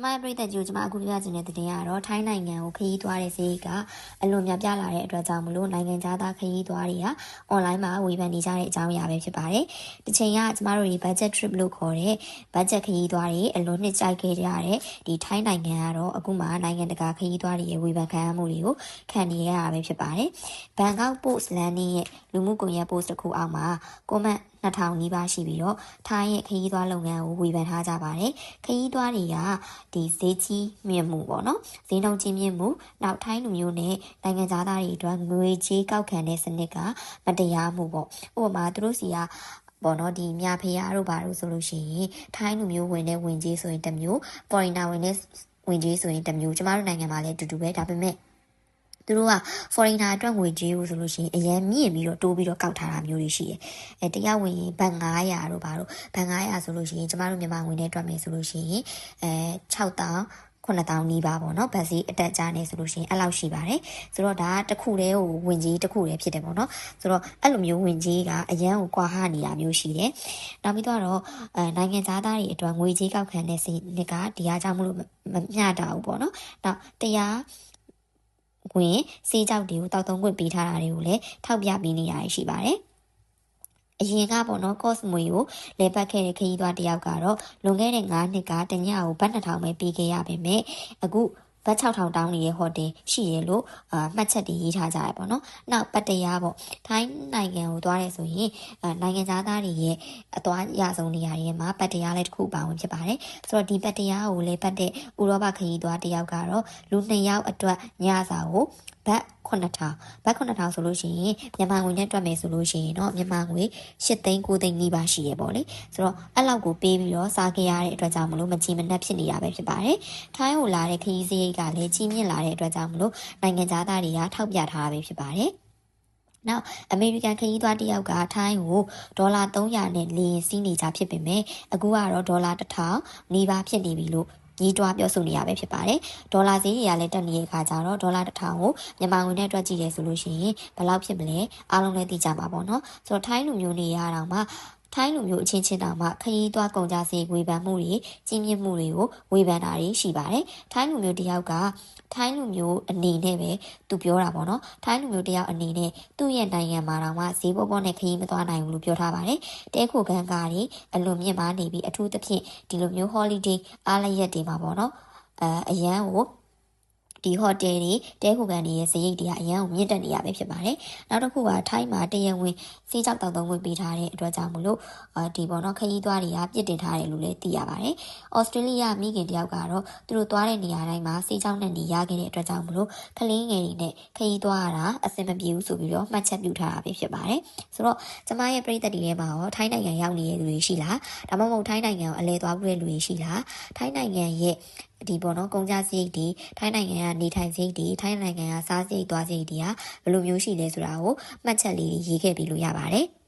ကျမရဲ့ပြည်သက်ကြီးကိုကျမအခုပြချင်တဲ့တင်ကတော့ထိုင်းနိုင်ငံကိုခရီးသွားတဲ့ဈေးကအလွန်များပြားလာတဲ့အတွက်ကြောင့်မလို့နိုင်ငံခြားသားခရီးသွားတွေကအွန်လိုင်းမှာဝေဖန်နေကြတဲ့အကြောင်းအရာပဲဖြစ်ပါတယ်။တစ်ချိန်ကကျမတို့ဒီ budget trip လို့ခေါ်တဲ့ budget ခရီးသွားတွေအလွန်နှစ်ကြိုက်ခဲ့ကြတဲ့ဒီထိုင်းနိုင်ငံကတော့အခုမှနိုင်ငံတကာခရီးသွားတွေရဲ့ဝေဖန်ခံရမှုတွေကိုခံနေရတာပဲဖြစ်ပါတယ်။ Bangkok Post Landing ရဲ့လူမှုကွန်ရက် post တစ်ခုအောက်မှာ comment 2000နီးပါးရှိပြီးတော့ထိုင်းရဲ့ခရီးသွားလုပ်ငန်းကိုဝေဖန်ထားကြပါတယ်ခရီးသွားတွေကဒီဈေးကြီးမြင့်မှုပေါ့နော်ဈေးနှုန်းကြီးမြင့်မှုနောက်ထိုင်းလူမျိုးနဲ့နိုင်ငံသားတွေအတွက်ငွေကြေးကောက်ခံတဲ့စနစ်ကမတရားမှုပေါ့ဥပမာသူတို့စီကပေါ့နော်ဒီမြဖရားတို့ဘာလို့ဆိုလို့ရှိရင်ထိုင်းလူမျိုးဝင်တဲ့ဝင်ကြီးဆိုရင်တစ်မျိုး foreigner ဝင်တဲ့ဝင်ကြီးဆိုရင်တစ်မျိုးကျမတို့နိုင်ငံမှာလည်းအတူတူပဲဒါပေမဲ့ သူတို့က foreigner အတွက်ငွေကြေးကိုဆိုလို့ရှိရင်အရင်မြင့်ပြီးတော့တိုးပြီးတော့ကောက်ထားတာမျိုးတွေရှိတယ်။အဲတရားဝင်ရင်ဘတ်900တို့ဘာလို့ဘတ်900ဆိုလို့ရှိရင်ကျမတို့မြန်မာငွေနဲ့တွက်မယ်ဆိုလို့ရှိရင်အဲ6000 9000နီးပါပေါ့နော်ဗတ်စီအတက်ကြနေဆိုလို့ရှိရင်အဲ့လောက်ရှိပါတယ်ဆိုတော့ဒါတခုတည်းဟိုဝင်ကြီးတခုတည်းဖြစ်တယ်ပေါ့နော်ဆိုတော့အဲ့လိုမျိုးဝင်ကြီးကအရန်ကိုကွာဟနေတာမျိုးရှိတယ်နောက်ပြီးတော့အဲနိုင်ငံသားသားတွေအတွက်ငွေကြီးကောက်ခံတဲ့စီနစ်ကဒီအားကြောင့်မလို့မမျှတာဘူးပေါ့နော်နောက်တရား ဝင်စေးကြောက်တွေကိုတောက်သုံးခွင့်ပေးထားတာတွေကိုလည်းထောက်ပြပေးနေရရှိပါတယ်အရင်ကပေါ့နော် cost မွေကိုလဲပတ်ခဲ့တဲ့ခရီးသွားတယောက်ကတော့လွန်ခဲ့တဲ့9နှစ်ကတညကိုဘတ်2000ပဲပေးခဲ့ရပါမယ်အခု ဘတ်6000တောင်းနေတဲ့ဟိုတယ်ရှိရလို့အာမှတ်ချက်တွေရေးထားကြရပေါ့နော်။နောက်ပတ်တရားပေါ့ထိုင်းနိုင်ငံကိုသွားရဲဆိုရင်အာနိုင်ငံသားသားတွေရဲ့အသွားရဆုံးနေရာတွေမှာပတ်တရားလည်းတစ်ခုပါဝင်ဖြစ်ပါတယ်။ဆိုတော့ဒီပတ်တရားကိုလည်းပတ်တဲ့ဥရောပခရီးသွားတယောက်ကတော့လူနှစ်ယောက်အတွက်ညစာကိုဘတ်9000ဘတ်9000ဆိုလို့ရှိရင်မြန်မာငွေနဲ့တွက်မယ်ဆိုလို့ရှိရင်တော့မြန်မာငွေ8သိန်း9သိန်းနီးပါးရှိရပေါ့လေဆိုတော့အဲ့လောက်ကိုပေးပြီးတော့စားခဲ့ရတဲ့အတွက်ကြောင့်မလို့မကြည်မနှက်ဖြစ်နေတာပဲဖြစ်ပါတယ်ထိုင်းကိုလာတဲ့ခရီးစရိတ်ကလည်းကြီးမြင့်လာတဲ့အတွက်ကြောင့်မလို့နိုင်ငံသားတွေကထောက်ပြထားတာပဲဖြစ်ပါတယ်နောက်အမေရိကန်ခရီးသွားတယောက်ကထိုင်းကိုဒေါ်လာ300နဲ့လေရင်စီးနေကြဖြစ်ပေမဲ့အခုကတော့ဒေါ်လာ1000နီးပါးဖြစ်နေပြီလို့ ညီးတွားပြောဆိုနေရပဲဖြစ်ပါတယ်ဒေါ်လာဈေးတွေကလည်းတက်နေတဲ့အခါကျတော့ဒေါ်လာ1000ကိုမြန်မာငွေနဲ့တွက်ကြည့်ရဲဆိုလို့ရှိရင်ဘယ်လောက်ဖြစ်မလဲအားလုံးလည်းသိကြပါပေါ့နော်ဆိုတော့ထိုင်းလူမျိုးတွေရအောင်မှ ထိုင်းလူမျိုးအချင်းချင်းတောင်မှခရီးသွားကုန်ကြစည်ဝေဖန်မှုတွေကြီးမြင့်မှုတွေကိုဝေဖန်တာတွေရှိပါတယ်။ထိုင်းလူမျိုးတယောက်ကထိုင်းလူမျိုးအနေနဲ့ပဲသူပြောတာပေါ့နော်။ထိုင်းလူမျိုးတယောက်အနေနဲ့သူ့ရဲ့နိုင်ငံမှာတောင်မှဈေးပေါ်ပေါ်နဲ့ခရီးမသွားနိုင်ဘူးလို့ပြောထားပါတယ်။တဲခိုခန်းကားတွေအလွန်မြင့်မားနေပြီးအထူးသဖြင့်ဒီလိုမျိုး holiday အားလရက်တွေမှာပေါ့နော်။အဲအရန်ကို ဒီဟိုတယ်တွေတဲခုကန်တွေရဲ့စရိတ်တွေကအရန်ကိုမြင့်တက်နေရပဲဖြစ်ပါတယ်။နောက်တစ်ခုကထိုင်းမှာတရဝင်စီးကြောက်တောက်သုံးဝင်ပေးထားတဲ့အတွက်ကြောင့်မလို့ဒီပေါ်တော့ခရီးသွားတွေကပြစ်တင်ထားတယ်လို့လည်းသိရပါတယ်။ဩစတြေးလျမိခင်တယောက်ကတော့သူတို့သွားတဲ့နေရာတိုင်းမှာစီးကြောက်နဲ့နေရခဲ့တဲ့အတွက်ကြောင့်မလို့ကလေးငယ်တွေနဲ့ခရီးသွားရတာအဆင်မပြေဘူးဆိုပြီးတော့မှတ်ချက်ပြုထားတာပဲဖြစ်ပါတယ်။ဆိုတော့ကျမရဲ့ပြည်သက်တွေထဲမှာရောထိုင်းနိုင်ငံရောက်နေတဲ့လူတွေရှိလားဒါမှမဟုတ်ထိုင်းနိုင်ငံကိုအလဲသွားဖို့တဲ့လူတွေရှိလားထိုင်းနိုင်ငံရဲ့ ဒီပေါ့နော်ကုန်ကြစရိတ်တွေထိုင်းနိုင်ငံကနေထိုင်စရိတ်တွေထိုင်းနိုင်ငံကစားစရိတ်သွားစရိတ်တွေကဘယ်လိုမျိုးရှိလဲဆိုတာကိုမှတ်ချက်လေးရေးခဲ့ပြီးလို့ရပါတယ်။